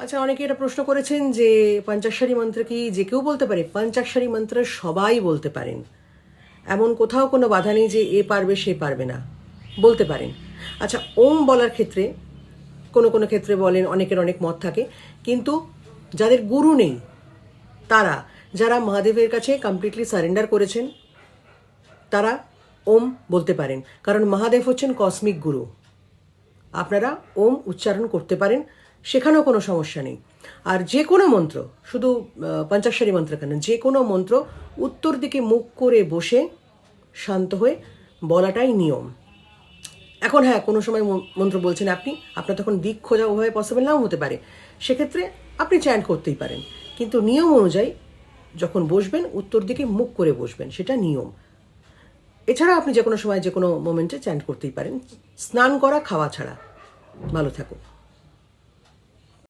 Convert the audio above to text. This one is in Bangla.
আচ্ছা অনেকে এটা প্রশ্ন করেছেন যে পঞ্চাক্ষরী মন্ত্র কি যে কেউ বলতে পারে? পঞ্চাক্ষরী মন্ত্র সবাই বলতে পারেন। এমন কোথাও কোনো বাধা নেই যে এ পারবে, সে পারবে না। বলতে পারেন। আচ্ছা ওম বলার ক্ষেত্রে কোনো কোনো ক্ষেত্রে বলেন, অনেকের অনেক মত থাকে। কিন্তু যাদের গুরু নেই, তারা, যারা মহাদেবের কাছে কমপ্লিটলি সারেন্ডার করেছেন, তারা ওম বলতে পারেন। কারণ মহাদেব হচ্ছেন কসমিক গুরু। আপনারা ওম উচ্চারণ করতে পারেন। সেখানেও কোনো সমস্যা নেই। আর যে কোনো মন্ত্র শুধু আহ, পঞ্চাক্ষরী মন্ত্র কেন যে কোনো মন্ত্র উত্তর দিকে মুখ করে বসে শান্ত হয়ে বলাটাই নিয়ম। এখন হ্যাঁ কোনো সময় মন্ত্র বলছেন আপনি আপনার তখন দিক খোঁজা ওভাবে পসিবল নাও হতে পারে। সেক্ষেত্রে আপনি চ্যান্ট করতেই পারেন। কিন্তু নিয়ম অনুযায়ী যখন বসবেন উত্তর দিকে মুখ করে বসবেন সেটা নিয়ম। এছাড়া আপনি যে কোনো সময় যে কোনো মোমেন্টে চ্যান্ট করতেই পারেন। স্নান করা খাওয়া ছাড়া। ভালো থাকুন।